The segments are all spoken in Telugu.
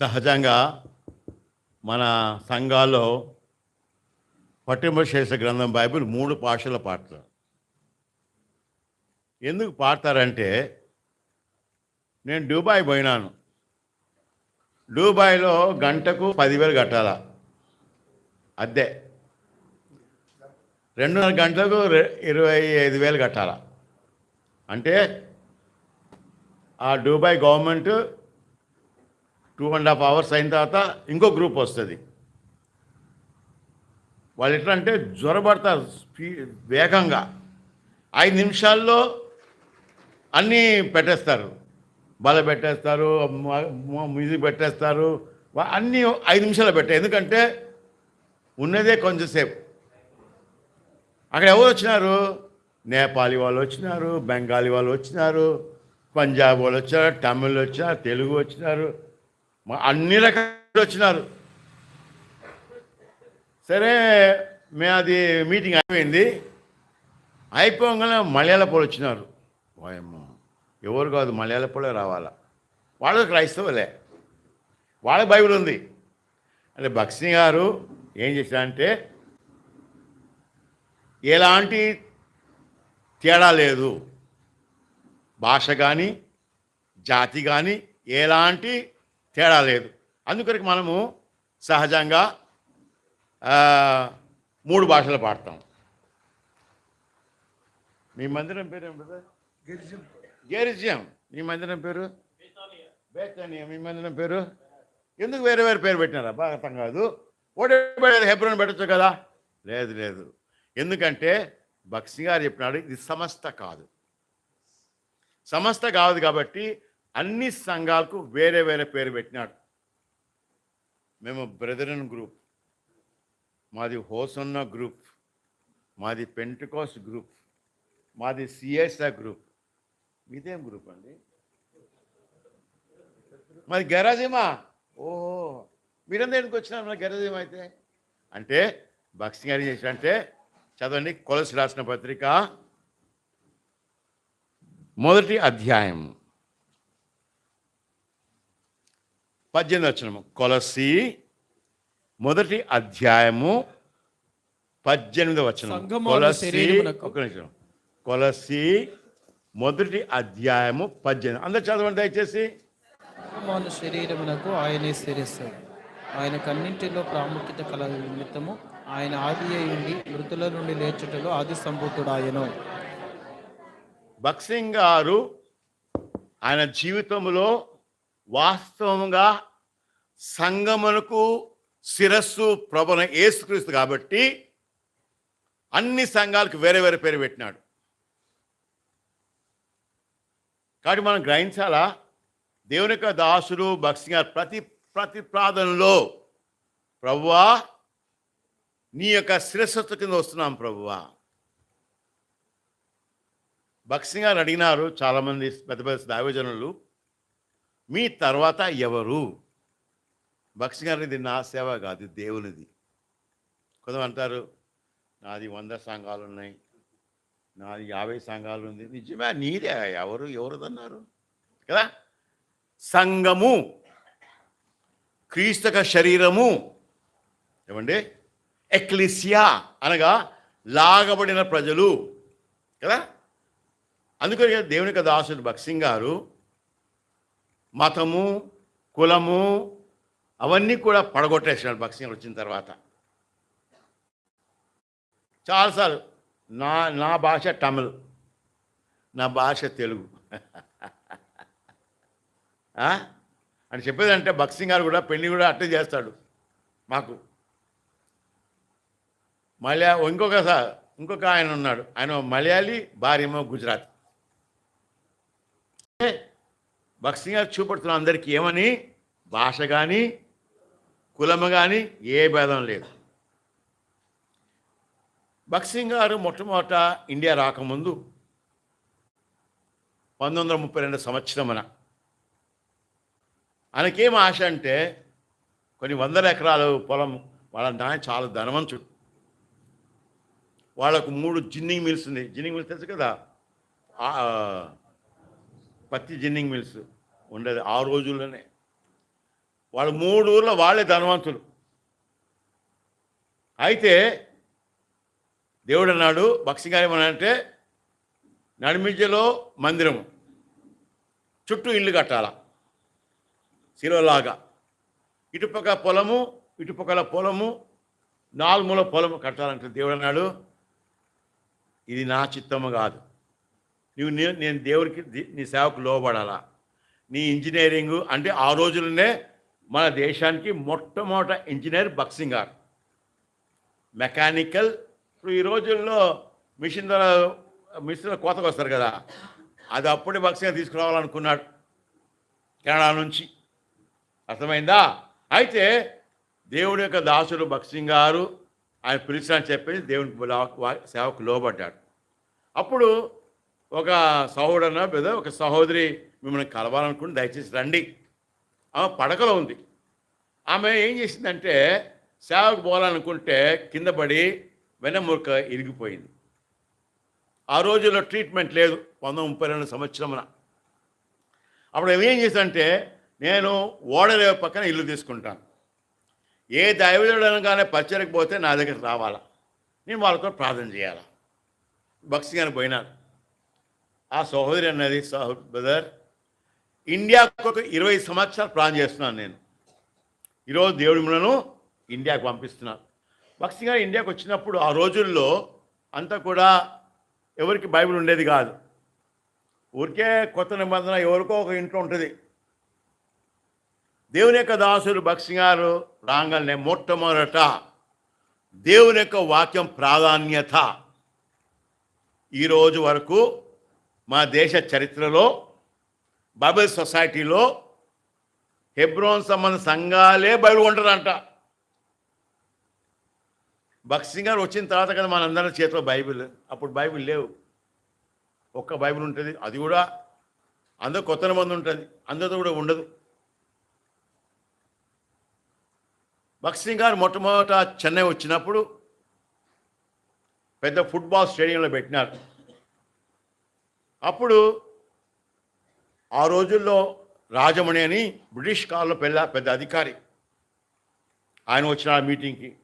సహజంగా మన సంఘాల్లో పట్టింపు గ్రంథం బైబిల్ మూడు భాషల్లో పాడతారు. ఎందుకు పాడతారంటే నేను దుబాయ్ పోయినాను. దుబాయ్లో గంటకు పదివేలు కట్టాల? అద్దె రెండున్నర గంటలకు ఇరవై ఐదు వేలు కట్టాల? అంటే ఆ Dubai government two and half hours అయిన తర్వాత ఇంకో గ్రూప్ వస్తుంది. వాళ్ళు ఎట్లా అంటే జ్వరపడతారు స్పీ వేగంగా. ఐదు నిమిషాల్లో అన్నీ పెట్టేస్తారు. బల పెట్టేస్తారు మ్యూజిక్ పెట్టేస్తారు. అన్నీ ఐదు నిమిషాలు పెట్టారు ఎందుకంటే ఉన్నదే కొంచెంసేపు అక్కడ ఎవరు వచ్చినారు? నేపాలి వాళ్ళు వచ్చినారు బెంగాలీ వాళ్ళు వచ్చినారు పంజాబ్ వాళ్ళు వచ్చారు తమిళ్ వచ్చినారు తెలుగు వచ్చినారు. అన్ని రకాలు వచ్చినారు. సరే మేము అది మీటింగ్ అయిపోయింది. అయిపోగానే మలయాళపూలు వచ్చినారు. వాయమ్మ ఎవరు కాదు మలయాళ పోలే రావాలా? వాళ్ళు క్రైస్తవులే. వాళ్ళ బైబిల్ ఉంది. అంటే భక్సింగ్ గారు ఏం చేశారంటే ఎలాంటి తేడా లేదు. భాష కానీ జాతి కానీ ఎలాంటి తేడా లేదు. అందుకొరకు మనము సహజంగా ఆ, మూడు భాషలు పాడతాం. మీ మందిరం పేరు ఏం బ్రదర్? గెరిజియం మీ మందిరం పేరు? బేతానియా. మీ మందిరం పేరు? ఎందుకు వేరే వేరే పేరు పెట్టినారా? బాగా అర్థం కాదు. ఒకటే పెట్టేది హెబ్రోన్ పెట్టచ్చు కదా? లేదు లేదు. ఎందుకంటే బక్సి గారు చెప్పినాడు ఇది సమస్త కాదు. సమస్త కాదు కాబట్టి అన్ని సంఘాలకు వేరే వేరే పేరు పెట్టినాడు. మేము బ్రదరన్ గ్రూప్ మాది హోసన్న గ్రూప్ మాది పెంటకోస్ గ్రూప్ మాది సిఎస్ఆర్ గ్రూప్. మీదేం గ్రూప్ అండి? మాది గరాజీమా? ఓహో మీరందరూ ఎందుకు వచ్చినారు మన గరాజీమా అయితే? అంటే భక్సింగ్ గారు చేసినంటే చదవండి కొలసి రాసిన పత్రిక మొదటి అధ్యాయం. పద్దెనిమిది వచ్చినము కొలసి మొదటి అధ్యాయము పద్దెనిమిది వచ్చిన కొలసి. ఒక నిమిషం. కొలసి మొదటి అధ్యాయము పద్దెనిమిది. అందరు చదవండి దయచేసి. మన శరీరమునకు ఆయనే ఆయన కన్నింటిలో ప్రాముఖ్యత కల నిమిత్తము ఆయన ఆది అయ్యుండి మృతుల నుండి లేచుటలో ఆది సంభూతుడాయను. భక్సింగ్ గారు ఆయన జీవితంలో వాస్తవంగా సంగమునకు శిరస్సు ప్రభున ఏసుక్రీస్తు కాబట్టి అన్ని సంఘాలకు వేరే వేరే పేరు పెట్టినాడు. కాబట్టి మనం గ్రహించాలా? దేవుని యొక్క దాసుడు భక్తి గారు ప్రతి ప్రతి ప్రార్థనలో ప్రభువా నీ యొక్క శిరస్సు కింద వస్తున్నాం ప్రభువా. భక్సింగ్ గారు అడిగినారు చాలామంది పెద్ద పెద్ద దైవజనులు. మీ తర్వాత ఎవరు? భక్తి గారు నా సేవ కాదు దేవునిది. కొంతమంటారు నాది వంద సంఘాలు ఉన్నాయి నాది యాభై సంఘాలు ఉంది. నిజమే నీదే ఎవరు ఎవరిదన్నారు? కదా? సంఘము క్రీస్తక శరీరము ఏమండి? ఎక్లిసియా అనగా లాగబడిన ప్రజలు. కదా? అందుకని దేవుని దాసుడు భక్సింగ్ గారు మతము కులము అవన్నీ కూడా పడగొట్టేసినాడు భక్సింగ్ వచ్చిన తర్వాత. చాలాసార్లు నా నా భాష తమిళ్ నా భాష తెలుగు. అని చెప్పేదంటే భక్సింగ్ గారు కూడా పెళ్ళి కూడా అట్టే చేస్తాడు మాకు. మలయా ఇంకొక సార్ ఇంకొక ఆయన ఉన్నాడు. ఆయన మలయాళీ భార్యమో గుజరాత్. భక్తి భక్సింగ్ గారు చూపెడుతున్న అందరికీ ఏమని? భాష కానీ కులము కానీ ఏ భేదం లేదు. భక్సింగ్ గారు మొట్టమొదట ఇండియా రాకముందు పంతొమ్మిది వందల ముప్పై రెండు సంవత్సరమున ఆయనకేం ఆశ అంటే కొన్ని వందల ఎకరాలు పొలం వాళ్ళ నాయన చాలా ధనవంతుడు. వాళ్ళకు మూడు జిన్నింగ్ మిల్స్ ఉంది జిన్నింగ్ మిల్స్ తెలుసు కదా? పత్తి జిన్నింగ్ మిల్స్. ఉండేది ఆ రోజుల్లోనే. వాళ్ళ మూడు ఊర్లో వాళ్ళే ధనవంతులు. అయితే దేవుడు అన్నాడు భక్సింగారు అంటే నడిమిజలో మందిరము చుట్టూ ఇల్లు కట్టాల శిలలాగా. ఇటుపక్క పొలము ఇటుపక్కల పొలము నాలుగుల పొలము కట్టాలంటే దేవుడు అన్నాడు ఇది నా చిత్తము కాదు. నువ్వు నేను దేవుడికి నీ సేవకు లోబడాలా? నీ ఇంజనీరింగ్ అంటే ఆ రోజుల్లోనే మన దేశానికి మొట్టమొదట ఇంజనీర్ బక్సింగార్ గారు. మెకానికల్ ఇప్పుడు ఈ రోజుల్లో మిషన్ ద్వారా మిషన్ కోతకు వస్తారు కదా. అది అప్పుడే బక్సింగ్ తీసుకురావాలనుకున్నాడు కెనడా నుంచి. అర్థమైందా? అయితే దేవుడి యొక్క దాసుడు బక్సింగ్ గారు ఆయన పిలిచిన చెప్పేసి దేవునికి సేవకు లోబడ్డాడు. అప్పుడు ఒక సహోదరున పెద్ద ఒక సహోదరి మిమ్మల్ని కలవాలనుకుని దయచేసి రండి. ఆమె పడకలో ఉంది. ఆమె ఏం చేసిందంటే సేవకు పోవాలనుకుంటే కింద పడి వెనమురక ఇరిగిపోయింది. ఆ రోజుల్లో ట్రీట్మెంట్ లేదు. పంతొమ్మిది ముప్పై రెండు సంవత్సరమున. అప్పుడు ఏం చేశానంటే నేను ఓడలే పక్కన ఇల్లు తీసుకుంటాను. ఏ దైవజుడు అనగానే పచ్చరికి పోతే నా దగ్గర రావాలా? నేను వాళ్ళతో ప్రార్థన చేయాలా? భక్తి గారికి పోయినారు. ఆ సహోదరి అన్నది బ్రదర్ ఇండియాకు ఒక ఇరవై సంవత్సరాలు ప్లాన్ చేస్తున్నాను నేను. ఈరోజు దేవుడి మనను ఇండియాకు పంపిస్తున్నాను. భక్తి గారు ఇండియాకు వచ్చినప్పుడు ఆ రోజుల్లో అంతా కూడా ఎవరికి బైబిల్ ఉండేది కాదు. ఊరికే కొత్త నిబంధన ఎవరికో ఒక ఇంట్లో ఉంటుంది. దేవుని యొక్క దాసులు భక్తి గారు రాగానే మొట్టమొదట దేవుని యొక్క వాక్యం ప్రాధాన్యత ఈరోజు వరకు మా దేశ చరిత్రలో బైబిల్ సొసైటీలో హెబ్రోన్ సంబంధ సంఘాలే బైబిల్ ఉంటారంట భక్సింగ్ గారు వచ్చిన తర్వాత కదా మనందరం చేతిలో బైబిల్. అప్పుడు బైబిల్ లేవు. ఒక్క బైబిల్ ఉంటుంది. అది కూడా అందరూ కొత్త మంది ఉంటుంది. అందరితో కూడా ఉండదు. భక్సింగ్ గారు మొట్టమొదట చెన్నై వచ్చినప్పుడు పెద్ద ఫుట్బాల్ స్టేడియంలో పెట్టినారు. అప్పుడు ఆ రోజుల్లో రాజమణి అని బ్రిటిష్ కాలంలో పెళ్ళ పెద్ద అధికారి. ఆయన వచ్చిన ఆ మీటింగ్కి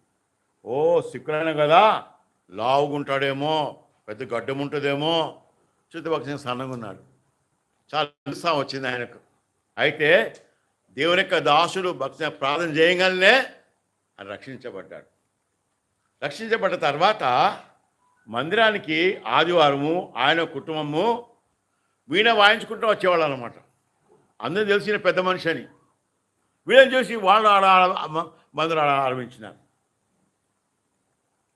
ఓ సిక్కులైన కదా లావుగుంటాడేమో పెద్ద గడ్డం ఉంటుందేమో చుట్టుపక్కల సన్నగా ఉన్నాడు చాలా ఉత్సాహం వచ్చింది ఆయనకు. అయితే దేవుని యొక్క దాసుడు భక్తి ప్రార్థన చేయగలనే ఆయన రక్షించబడ్డాడు. రక్షించబడ్డ తర్వాత మందిరానికి ఆదివారము ఆయన కుటుంబము వీణ వాయించుకుంటూ వచ్చేవాళ్ళు అనమాట అందరూ తెలిసిన పెద్ద మనిషి అని. వీళ్ళని చూసి వాళ్ళు ఆడ మందిరం ఆడ ఆరంభించినారు.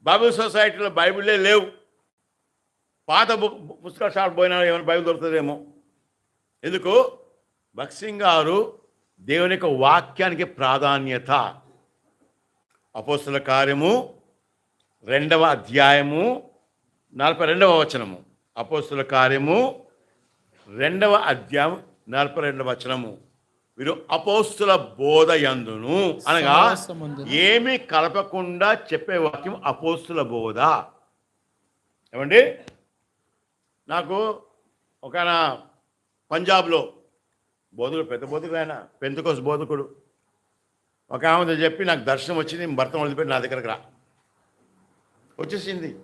బైబిల్ సొసైటీలో బైబిలే లేవు. పాత బుక్ పుస్తకాల షాప్ పోయినా ఏమైనా బైబిల్ దొరుకుతుందేమో. ఎందుకు? భక్సింగ్ గారు దేవుని యొక్క వాక్యానికి ప్రాధాన్యత. అపోస్తుల కార్యము రెండవ అధ్యాయము నలభై రెండవ వచనము. అపోస్తుల కార్యము రెండవ అధ్యాయం నలభై రెండవ వచనము. వీరు అపోస్తుల బోధ యందును అనగా. ఏమీ కలపకుండా చెప్పే వాక్యం అపోస్తుల బోధ. ఏమండి? నాకు ఒక పంజాబ్లో బోధకుడు పెద్ద బోధకుడు ఆయన పెంతుకోస్ బోధకుడు. ఒక ఆమెతో చెప్పి నాకు దర్శనం వచ్చింది భర్త వదిలిపెట్టి నా దగ్గరకు రా. వచ్చేసింది.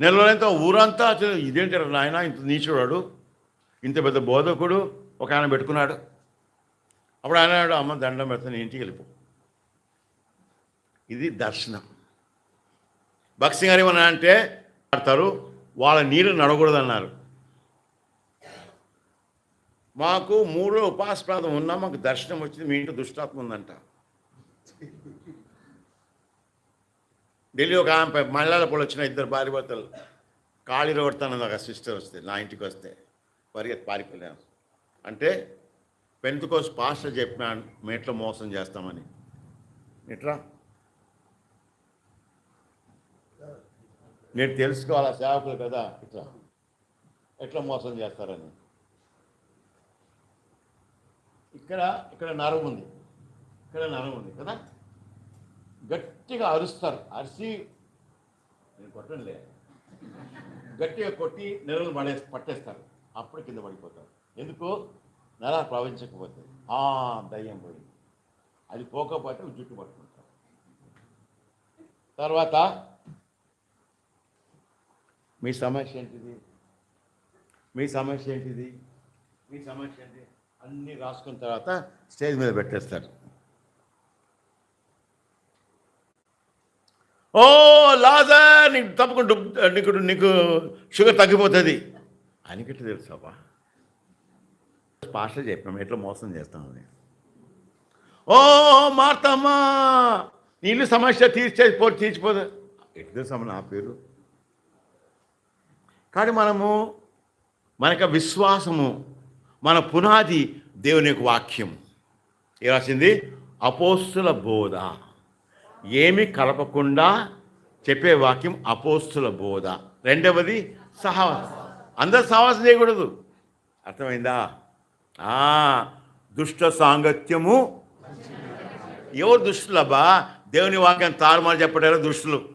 నెలలో ఊరంతా ఇదేంటి నాయన ఇంత నీచుడాడు ఇంత పెద్ద బోధకుడు ఒక ఆయన పెట్టుకున్నాడు. అప్పుడు ఆయన అమ్మ దండం పెడతాను ఇంటికి వెళ్ళిపో. ఇది దర్శనం. భక్సింగ్ గారు ఏమన్నా అంటే ఆడతారు వాళ్ళ నీళ్ళు నడకూడదన్నారు. మాకు మూడో ఉపాస ప్రాంతం ఉన్నా మాకు దర్శనం వచ్చింది మీ ఇంట్లో దుష్టాత్మ ఉందంట. ఢిల్లీ ఒక ఆమె మహిళల వచ్చిన ఇద్దరు భార్య భర్తలు. కాళీ కొడతానది ఒక సిస్టర్ వస్తే నా ఇంటికి వస్తే పరిగెత్తి పారిపోయాను. అంటే పెంతుకోస్ పాస్టర్ చెప్పినా మేట్లో మోసం చేస్తామని. ఎట్రా? నేను తెలుసుకోవాలా సేవకులు కదా? ఇట్లా ఎట్లా మోసం చేస్తారని. ఇక్కడ ఇక్కడ నరం ఉంది. ఇక్కడ నరం ఉంది కదా? గట్టిగా అరుస్తారు. అరిసి నేను కొట్టనులే. గట్టిగా కొట్టి నెలలు పడే పట్టేస్తారు. అప్పుడు కింద పడిపోతారు. ఎందుకు? నెల ప్రవహించకపోతే. ఆ దయ్యం పోయింది అది పోకపోతే జుట్టు పట్టుకుంటారు. తర్వాత మీ సమస్య ఏంటిది? మీ సమస్య ఏంటిది? మీ సమస్య ఏంటి? అన్నీ రాసుకున్న తర్వాత స్టేజ్ మీద పెట్టేస్తారు. ఓ లాజా నీకు తప్పకుండా నీకు నీకు షుగర్ తగ్గిపోతుంది. అనికిట్టు తెలుసావా పాస్టర్ చెప్పాము ఎట్లా మోసం చేస్తామని ఓ మార్తమ్మా నీళ్ళు సమస్య తీర్చే పో తీర్చిపోదు. ఎట్లా తెలుసమ్మా నా పేరు? కానీ మనము మనకు విశ్వాసము మన పునాది దేవుని యొక్క వాక్యం ఏ రాసింది? అపోస్తుల బోధ. ఏమి కలపకుండా చెప్పే వాక్యం అపోస్తుల బోధ. రెండవది సహవాసం. అందరు సహవాసం చేయకూడదు. అర్థమైందా? ఆ, దుష్ట సాంగత్యము. ఎవరు దుష్టులబ్బా దేవుని వాక్యం తారుమారు చెప్పడారు దుష్టులు.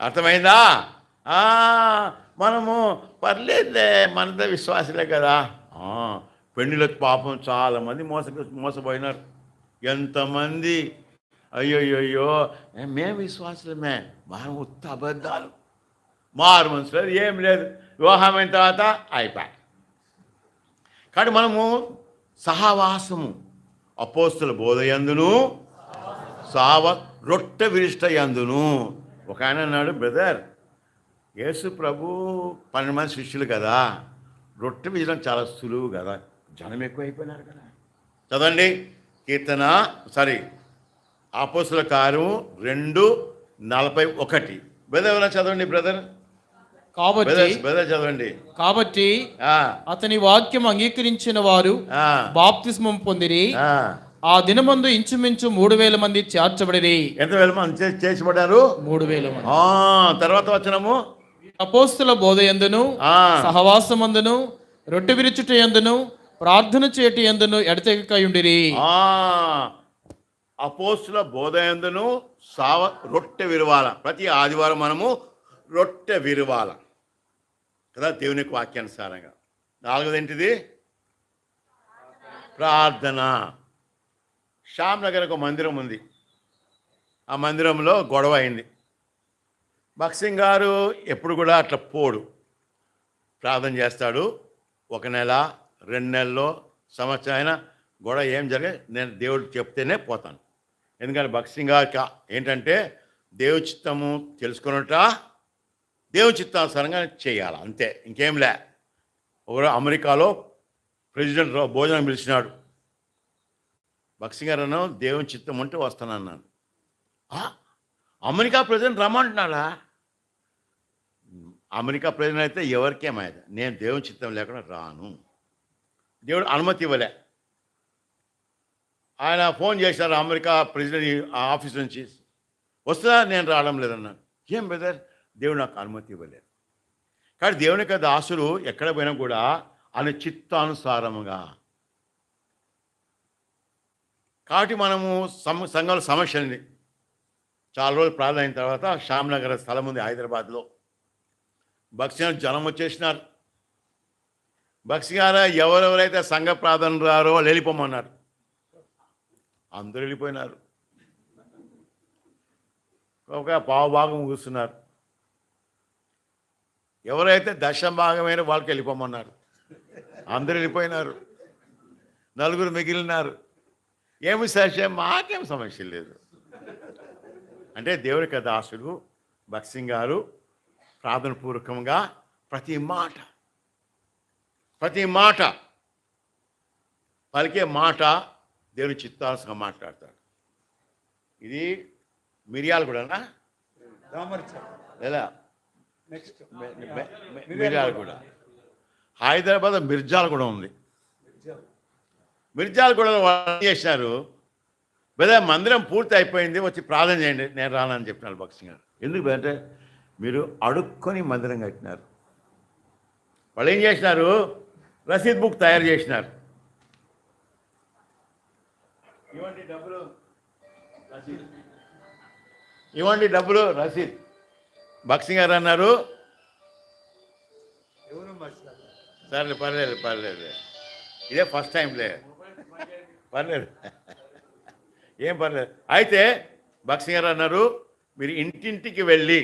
అర్థమైందా? ఆ, మనము పర్లేదులే మనదే విశ్వాసులే కదా. ఆ, పాపం చాలామంది మోస మోసపోయినారు. ఎంతమంది అయ్యోయ్యో మేము విశ్వాసులమే. మనం ఉత్త అబద్ధాలు. మారు మనసులో ఏం లేదు. వివాహమైన తర్వాత అయిపోయి. కానీ మనము సహవాసము. అపోస్తుల బోధయందును సావ రొట్టె విరిష్ట యందును. ఒక ఆయన అన్నాడు బ్రదర్ యేసు ప్రభు పన్నెండు మంది శిష్యులు కదా. రొట్టె విజయం చాలా సులువు కదా. జనం ఎక్కువ అయిపోయినారు కదా. చదవండి. కీర్తన సారీ అపోస్తుల కారు రెండు నలభై ఒకటి. బ్రదర్ ఎవరైనా చదవండి బ్రదర్ కాబట్టి చదవండి. కాబట్టి ఆ, అతని వాక్యం అంగీకరించిన వారు బాప్తిస్మం పొందిరి. ఆ. దినమందు ఇంచుమించు మూడు వేల మంది చేర్చబడిరి. ఎంత వేల మంది చే- చేసిపడ్డారు మూడు వేల మంది. ఆ, తర్వాత వచ్చినము అపోస్తుల బోధ ఎందును? సహవాసమందును? రొట్టె విరుచుట ఎందును? ప్రార్థన చేటి ఎందును? ఎడతెగకయుండిరి ఆ. అపోస్తుల బోధయందును సావ రొట్టె విరవాల. ప్రతి ఆదివారం మనము రొట్టె విరవాల. కదా దేవుని వాక్యానుసారంగా. నాలుగోది ఏంటిది ప్రార్థన. శ్యామ్ నగర్ ఒక మందిరం ఉంది. ఆ మందిరంలో గొడవ అయింది. భక్సింగ్ గారు ఎప్పుడు కూడా అట్లా పోడు. ప్రార్థన చేస్తాడు. ఒక నెల రెండు నెలలో సంవత్సరం అయినా గొడవ ఏం జరిగే నేను దేవుడు చెప్తేనే పోతాను. ఎందుకంటే భక్సింగ్ గారికి ఏంటంటే దేవు చిత్తము తెలుసుకున్నట దేవు చిత్తానుసారంగా చేయాలి అంతే. ఇంకేం లే. ఒకరు అమెరికాలో ప్రెసిడెంట్ రో- భోజనం పిలిచినాడు. భక్సింగ్ గారు అన్నాను దేవుని చిత్తం ఉంటే వస్తానన్నాను. అమెరికా ప్రెసిడెంట్ రమ్మంటున్నాడా? అమెరికా ప్రజలైతే అయితే ఎవరికేమైంది నేను దేవుని చిత్తం లేకుండా రాను. దేవుడు అనుమతి ఇవ్వలే. ఆయన ఫోన్ చేశారు అమెరికా ప్రెసిడెంట్ ఆఫీస్ నుంచి. వస్తుందా? నేను రావడం లేదన్నాను ఏం బ్రదర్? దేవుడు నాకు అనుమతి ఇవ్వలేదు. కానీ దేవుని యొక్క దాసులు ఎక్కడ పోయినా కూడా ఆయన చిత్తానుసారముగా. కాబట్టి మనము సమ సంఘాల సమస్య ఉంది. చాలా రోజులు ప్రార్థన అయిన తర్వాత శ్యామ్నగర్ స్థలం ఉంది హైదరాబాద్లో. భక్సి గారు జనం వచ్చేసినారు. భక్సి గారు ఎవరెవరైతే సంఘ ప్రార్థన రారో వాళ్ళు వెళ్ళిపోమన్నారు. అందరూ వెళ్ళిపోయినారు. ఒక పావు భాగం కూర్చున్నారు ఎవరైతే దశ భాగమైన వాళ్ళకి వెళ్ళిపోమన్నారు. అందరూ వెళ్ళిపోయినారు. నలుగురు మిగిలినారు. ఏమి సమస్య? మాకేం సమస్య లేదు. అంటే దేవుడి యొక్క దాసుడు భక్సింగ్ గారు ప్రార్థన పూర్వకంగా ప్రతి మాట ప్రతి మాట పలికే మాట దేవుని చిత్తానుసంగా మాట్లాడతాడు. ఇది మిరియాలు కూడానా? లేదా? మిర్యాలు. కూడా. హైదరాబాద్ మిర్జాలు కూడా ఉంది. మిర్జాలు. కూడా వాళ్ళు చేశారు లేదా మందిరం పూర్తి అయిపోయింది వచ్చి ప్రార్థన చేయండి నేను రానని చెప్పినారు భక్సింగ్ గారు ఎందుకు అంటే మీరు అడుక్కొని మందిరం కట్టినారు. వాళ్ళు ఏం చేసినారు? రసీద్ బుక్ తయారు చేసినారు ఇవ్వండి డబ్బులు రసీద్ ఇవ్వండి డబ్బులు రసీద్. భక్సింగ్ గారు అన్నారు. సరే పర్లేదు పర్లేదు. ఇదే ఫస్ట్ టైంలే పర్లేదు. ఏం పర్లేదు. అయితే భక్సింగ్ గారు అన్నారు మీరు ఇంటింటికి వెళ్ళి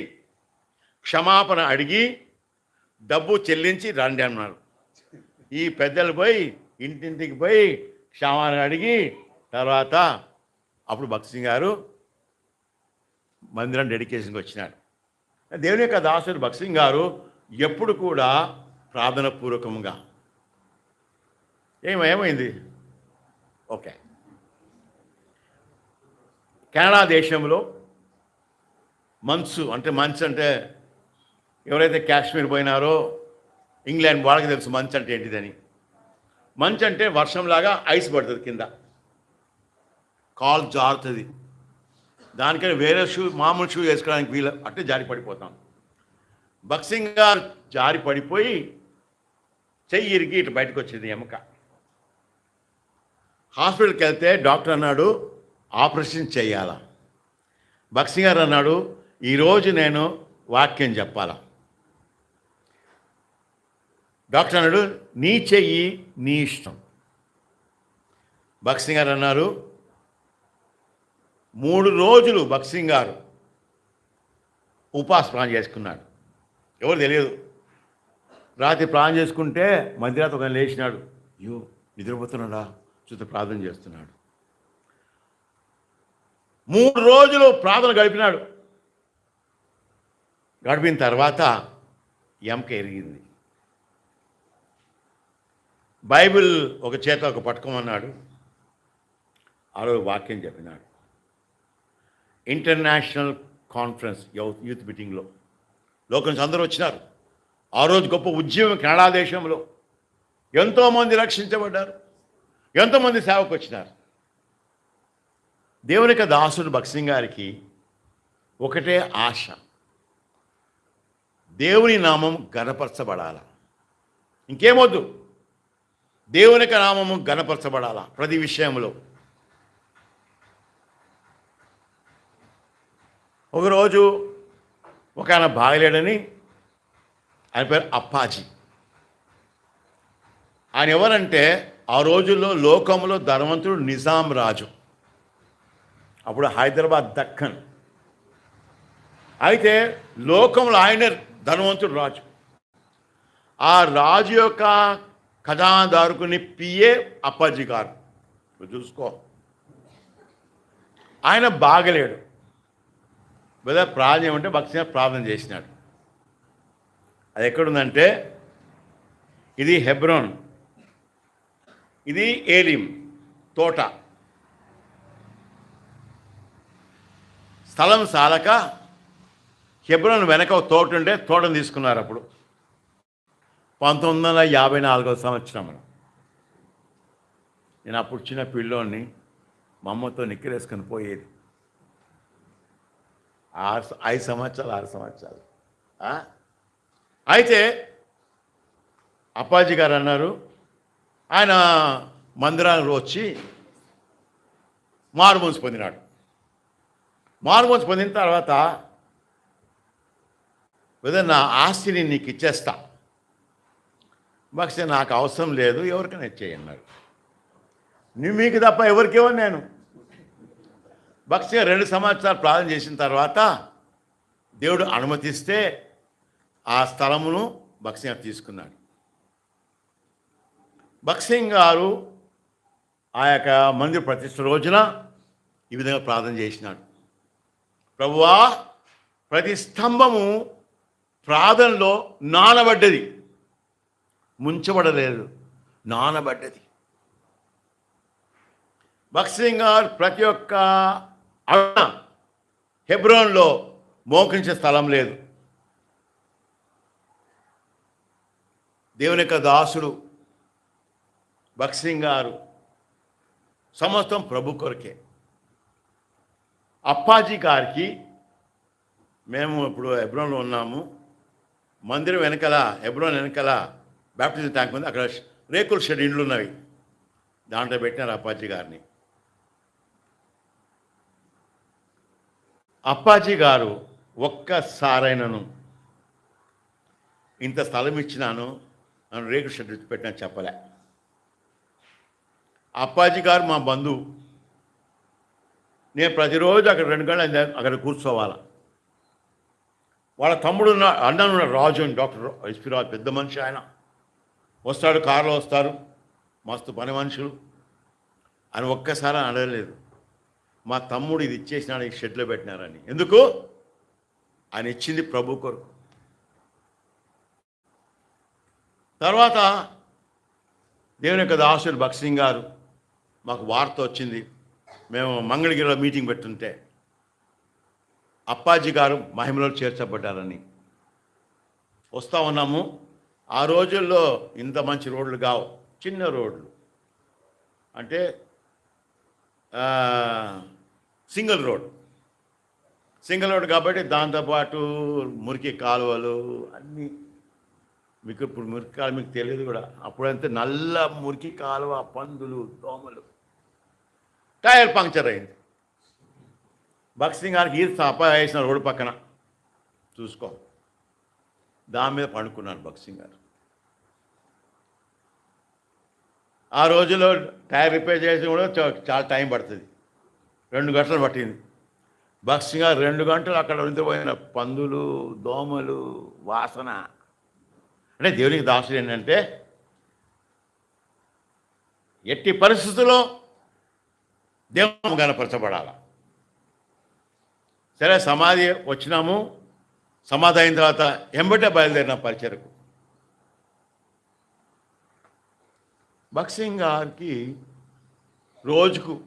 క్షమాపణ అడిగి డబ్బు చెల్లించి రండి అన్నారు. ఈ పెద్దలు పోయి ఇంటింటికి పోయి క్షమాపణ అడిగి తర్వాత అప్పుడు భక్సింగ్ గారు మందిరం డెడికేషన్కి వచ్చినాడు. దేవుని యొక్క దాసుడు భక్సింగ్ గారు ఎప్పుడు కూడా ప్రార్థన పూర్వకంగా. ఏమో ఏమైంది? ఓకే. కెనడా దేశంలో మంచు అంటే మంచు అంటే ఎవరైతే కాశ్మీర్ పోయినారో ఇంగ్లాండ్ వాళ్ళకి తెలుసు మంచు అంటే ఏంటిదని. మంచు అంటే వర్షంలాగా ఐస్ పడుతుంది కింద. కాల్ జారుతుంది. దానికని వేరే షూ మామూలు షూ వేసుకోవడానికి వీలు అట్టే జారి పడిపోతాం బక్సింగ్ గారు జారి పడిపోయి చెయ్యి ఇరిగి ఇటు బయటకు వచ్చింది ఎముక. హాస్పిటల్కి వెళ్తే డాక్టర్ అన్నాడు ఆపరేషన్ చేయాలా బక్సింగ్ గారు అన్నాడు ఈరోజు నేను వాక్యం చెప్పాలా. డాక్టర్ అన్నాడు నీ చెయ్యి నీ ఇష్టం. బక్సింగ్ గారు అన్నారు మూడు రోజులు భక్సింగ్ గారు ఉపాస ప్రాణం చేసుకున్నాడు. ఎవరు తెలియదు. రాత్రి ప్రాణం చేసుకుంటే మధ్యరాత్రి ఒక లేచినాడు. అయ్యో నిద్రపోతున్నాడా? చూస్తే ప్రార్థన చేస్తున్నాడు. మూడు రోజులు ప్రార్థన గడిపినాడు. గడిపిన తర్వాత ఎంక ఎరిగింది. బైబిల్ ఒక చేత ఒక పట్టుకోమన్నాడు ఆ రోజు వాక్యం చెప్పినాడు. ఇంటర్నేషనల్ కాన్ఫరెన్స్ యూత్ యూత్ మీటింగ్లో. లోకల్స్ అందరూ వచ్చినారు. ఆ రోజు గొప్ప ఉద్యమం కెనడా దేశంలో. ఎంతోమంది రక్షించబడ్డారు. ఎంతోమంది సేవకు వచ్చినారు. దేవునిక దాసుడు భక్సింగ్ గారికి ఒకటే ఆశ. దేవుని నామం గణపరచబడాల ఇంకేమొద్దు దేవుని నామము గణపరచబడాల ప్రతి విషయంలో. ఒకరోజు ఒక ఆయన బాగలేడని ఆయన పేరు అప్పాజీ. ఆయన ఎవరంటే ఆ రోజుల్లో లోకంలో ధనవంతుడు నిజాం రాజు. అప్పుడు హైదరాబాద్ దక్కన్. అయితే లోకంలో ఆయన ధనవంతుడు రాజు. ఆ రాజు యొక్క కథాదారుకుని పిఏ అప్పాజీ గారు. నువ్వు చూసుకో. ఆయన బాగలేడు. లేదా ప్రార్థన ఏమంటే భక్తి ప్రార్థన చేసినాడు. అది ఎక్కడుందంటే ఇది హెబ్రోన్ ఇది ఏలిం తోట. స్థలం సాలక హెబ్రోన్ వెనక తోట ఉంటే తోటను తీసుకున్నారు అప్పుడు. పంతొమ్మిది వందల యాభై నాలుగో సంవత్సరం నేను అప్పుడు చిన్న పిల్లోని మా అమ్మతో నిక్కిరేసుకొని పోయేది. ఆరు ఐదు సంవత్సరాలు ఆరు సంవత్సరాలు. అయితే అప్పాజీ గారు అన్నారు ఆయన మందిరానికి వచ్చి మారుమోన్స్ పొందినాడు. మారుమోన్స్ పొందిన తర్వాత విధంగా నా ఆస్తిని నీకు ఇచ్చేస్తా. బక్సే నాకు అవసరం లేదు ఎవరికైనా ఇచ్చేయి నువ్వు మీకు తప్ప ఎవరికేమో నేను. భక్తిగా రెండు సంవత్సరాలు ప్రార్థన చేసిన తర్వాత దేవుడు అనుమతిస్తే ఆ స్థలమును భక్సింగ్ గారు తీసుకున్నాడు. భక్సింగ్ గారు ఆ యొక్క మందిర ప్రతిష్ట రోజున ఈ విధంగా ప్రార్థన చేసినాడు. ప్రభువా ప్రతి స్తంభము ప్రార్థనలో నానబడ్డది. ముంచబడలేదు నానబడ్డది. భక్సింగ్ గారు ప్రతి ఒక్క హెబ్రోన్లో మోకించే స్థలం లేదు. దేవుని యొక్క దాసుడు భక్సింగ్ గారు సమస్తం ప్రభు కొరకే. అప్పాజీ గారికి మేము ఇప్పుడు హెబ్రోన్లో ఉన్నాము. మందిరం వెనకాల హెబ్రోన్ వెనకాల బ్యాప్టిజం ట్యాంక్ ఉంది. అక్కడ రేకుల షెడ్ ఇండ్లు ఉన్నవి దాంట్లో పెట్టినారు అప్పాజీ గారిని. అప్పాజీ గారు ఒక్కసారైనను. ఇంత స్థలం ఇచ్చినాను నన్ను రేకు షెడ్ పెట్టినా చెప్పలే. అప్పాజీ గారు మా బంధువు. నేను ప్రతిరోజు అక్కడ రెండు గంటలు అక్కడ కూర్చోవాలా. వాళ్ళ తమ్ముడు ఉన్న అన్న రాజు అని డాక్టర్ ఎస్పీ రాజు పెద్ద మనిషి ఆయన. వస్తాడు కారులో వస్తారు. మస్తు పని మనుషులు. అని ఒక్కసారి అడగలేదు. మా తమ్ముడు ఇది ఇచ్చేసినాడు షెడ్లో పెట్టినారని. ఎందుకు? ఆయన ఇచ్చింది ప్రభు కొరకు. తర్వాత దేవుని యొక్క దాసుడు భక్సింగ్ గారు మాకు వార్త వచ్చింది. మేము మంగళగిరిలో మీటింగ్ పెట్టుంటే అప్పాజీ గారు మహిమలో చేర్చబడ్డారని. వస్తూ ఉన్నాము. ఆ రోజుల్లో ఇంత మంచి రోడ్లు కావు. చిన్న రోడ్లు. అంటే సింగిల్ రోడ్. సింగిల్ రోడ్ కాబట్టి దాంతోపాటు మురికి కాలువలు అన్నీ మీకు ఇప్పుడు మురికి కాలువ మీకు తెలియదు కూడా. అప్పుడంతే నల్ల మురికి కాలువ పందులు దోమలు. టైర్ పంక్చర్ అయింది. బక్సింగ్ గారికి ఈత అప్ప వేసిన రోడ్డు పక్కన. చూసుకో. దాని మీద పండుకున్నాడు బక్సింగ్ గారు ఆ రోజుల్లో టైర్ రిపేర్ చేసి కూడా చాలా టైం పడుతుంది. రెండు గంటలు పట్టింది. బక్సింగ్ రెండు గంటలు అక్కడ ఉండిపోయిన పందులు దోమలు వాసన. అంటే దేవునికి దాసులు ఏంటంటే ఎట్టి పరిస్థితుల్లో దేవుడు కనపరచబడాల. సరే సమాధి వచ్చినాము. సమాధి అయిన తర్వాత ఎంబటే బయలుదేరిన పరిచయకు. బక్సింగ్ గారికి రోజుకు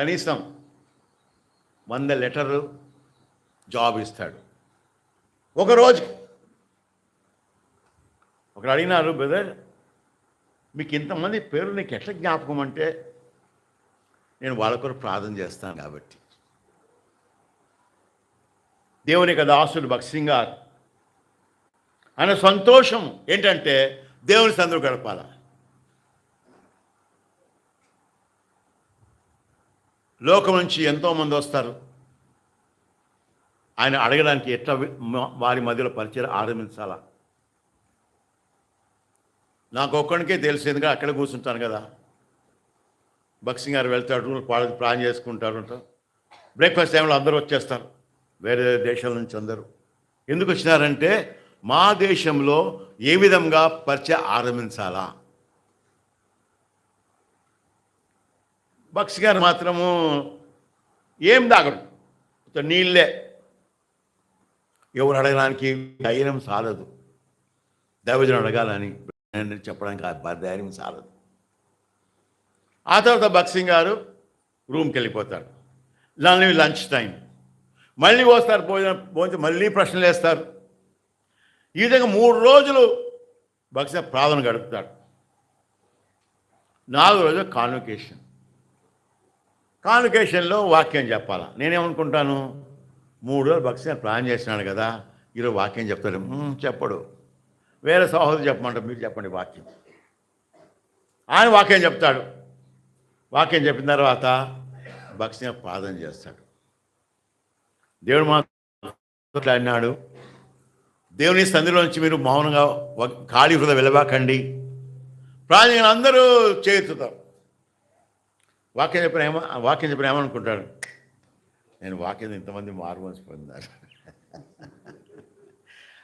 కనీసం వంద లెటర్లు జాబ్ ఇస్తాడు. ఒకరోజు ఒకరు అడిగినారు బ్రదర్ మీకు ఇంతమంది పేర్లు నీకు ఎట్లా జ్ఞాపకం అంటే నేను వాళ్ళ కొరకు ప్రార్థన చేస్తాను కాబట్టి. దేవుని యొక్క దాసుడు భక్సింగ్ గారు. ఆయన సంతోషం ఏంటంటే దేవుని సందులు గడపాలా? లోకం నుంచి ఎంతోమంది వస్తారు. ఆయన అడగడానికి ఎట్లా వారి మధ్యలో పరిచయం ఆరంభించాలా? నాకు ఒక్కడికే తెలిసిందిగా అక్కడ కూర్చుంటాను కదా. బక్సింగ్ గారు వెళ్తాడు పాడ ప్లాన్ చేసుకుంటారు బ్రేక్ఫాస్ట్ టైంలో అందరూ వచ్చేస్తారు వేరే దేశాల నుంచి అందరూ. ఎందుకు వచ్చినారంటే మా దేశంలో ఏ విధంగా పరిచయం ఆరంభించాలా? బక్స్ గారు మాత్రము ఏం దాగడు నీళ్ళే. ఎవరు అడగడానికి ధైర్యం సాలదు. దైవజనం అడగాలని చెప్పడానికి ఆ ధైర్యం సాలదు. ఆ తర్వాత బక్సింగ్ గారు రూమ్కి వెళ్ళిపోతాడు దాని లంచ్ టైం. మళ్ళీ వస్తారు భోజనం భోజనం మళ్ళీ ప్రశ్నలు వేస్తారు. ఈ విధంగా మూడు రోజులు బక్సింగ్ ప్రార్థన గడుపుతాడు నాలుగు రోజులు కాన్వకేషన్. కాన్వికేషన్లో వాక్యం చెప్పాలా? నేనేమనుకుంటాను? మూడు రోజులు భక్తి ప్లాన్ చేసినాడు కదా ఈరోజు వాక్యం చెప్తాడు. చెప్పడు. వేరే సహోదరు చెప్పమంటారు మీరు చెప్పండి వాక్యం. ఆయన వాక్యం చెప్తాడు. వాక్యం చెప్పిన తర్వాత భక్తి ప్రార్థన చేస్తాడు. దేవుడు మాత్రం అన్నాడు దేవుని సంధిలో నుంచి మీరు మౌనంగా ఖాళీ హృదయ వెళ్ళబాకండి ప్రాణులు అందరూ చేతుతారు వాక్యం చెప్పిన ఏమ వాక్యం చెప్పిన ఏమనుకుంటాడు? నేను వాక్యం ఇంతమంది మారు మనసు పొందారు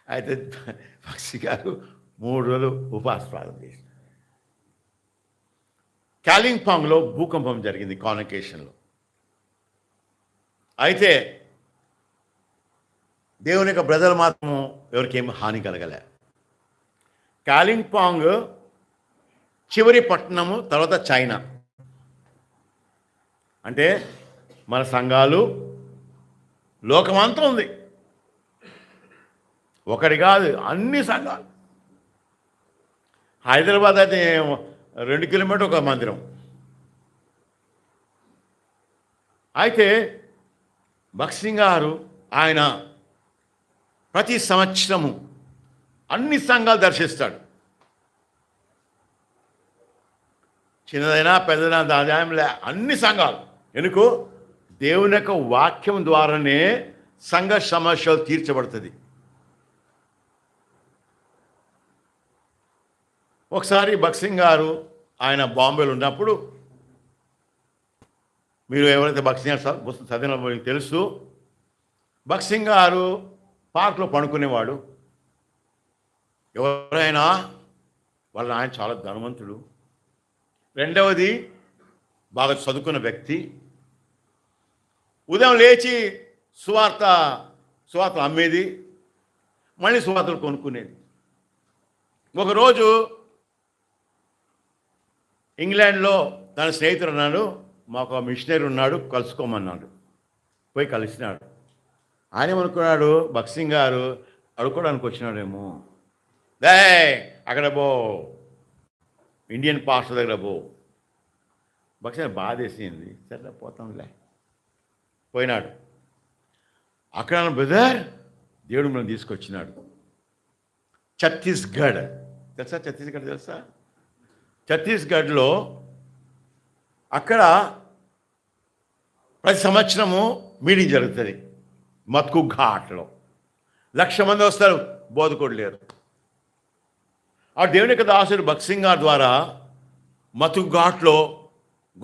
అయితే పక్షి గారు మూడు రోజులు ఉపవాస ప్రార్థన కాలింగ్పాంగ్లో భూకంపం జరిగింది కాన్వకేషన్లో. అయితే దేవుని యొక్క బ్రదర్ మాత్రం ఎవరికేం హాని కలగలే. కాలింగ్పాంగ్ చివరి పట్టణము తర్వాత చైనా. అంటే మన సంఘాలు లోకమంతా ఉంది. ఒకటి కాదు అన్ని సంఘాలు. హైదరాబాద్ అయితే రెండు కిలోమీటర్ ఒక మందిరం. అయితే భక్సింగ్ గారు ఆయన ప్రతి సంవత్సరము అన్ని సంఘాలు దర్శిస్తాడు. చిన్నదైనా పెద్దదైనా దాదాయంలే అన్ని సంఘాలు. ఎందుకు? దేవుని యొక్క వాక్యం ద్వారానే సంఘ సమస్యలు తీర్చబడుతుంది. ఒకసారి బక్సింగ్ గారు ఆయన బాంబేలో ఉన్నప్పుడు మీరు ఎవరైతే బక్సింగ్ సార్ పుస్తకం చదివిన తెలుసు. బక్సింగ్ గారు పార్క్లో పడుకునేవాడు. ఎవరైనా వాళ్ళ ఆయన చాలా ధనవంతుడు. రెండవది బాగా చదువుకున్న వ్యక్తి. ఉదయం లేచి సువార్త సువార్తలు అమ్మేది మళ్ళీ సువార్తలు కొనుక్కునేది. ఒకరోజు ఇంగ్లాండ్లో తన స్నేహితుడు అన్నాడు మాకు ఒక మిషనరీ ఉన్నాడు కలుసుకోమన్నాడు. పోయి కలిసినాడు. ఆయన ఏమనుకున్నాడు బక్సింగ్ గారు అడుక్కోవడానికి వచ్చినాడేమో. దే అక్కడ పో. ఇండియన్ పాస్టర్ దగ్గర పో. బక్సింగ్ బాధేసింది. సరే పోతాంలే. పోయినాడు. అక్కడ బ్రదర్ దేవుడు మనం తీసుకొచ్చినాడు. ఛత్తీస్గఢ్. తెలుసా ఛత్తీస్గఢ్ తెలుసా? ఛత్తీస్గఢ్లో అక్కడ ప్రతి సంవత్సరము మీటింగ్ జరుగుతుంది. మత్కు ఘాట్లో. లక్ష మంది వస్తారు బోధకుడు లేరు. ఆ దేవుని యొక్క దాసుడు బక్సింగ్ గారి ద్వారా మతుకు ఘాట్లో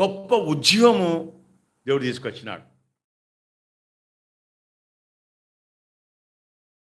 గొప్ప ఉద్యమము దేవుడు తీసుకొచ్చినాడు.